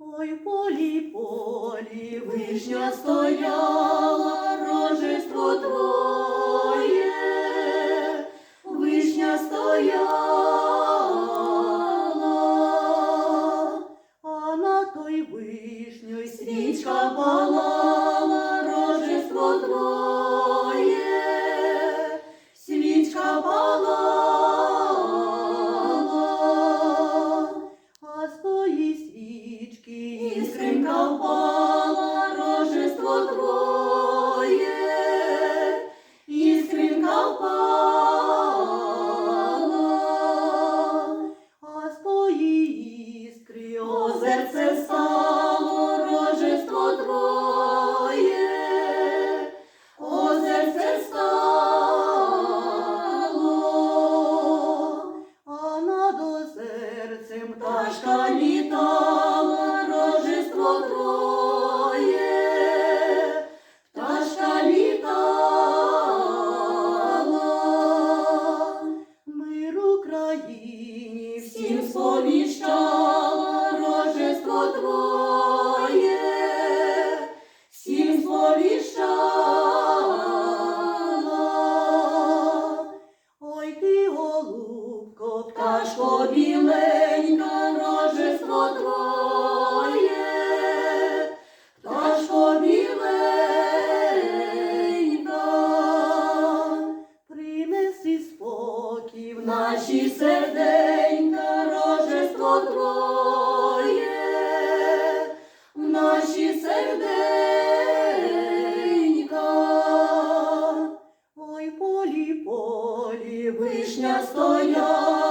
Ой, полі, полі, вишня стояла, рожество твоє, вишня стояла, а на той вишню свічка твоє. звіщала рожество Твоє, всім сповіщала. Ой ти, голубко, пташко біленька, рожество Твоє, пташко біленька, принеси спокій наші сердечки. Наші серденька. Ой, полі, полі, вишня стоять.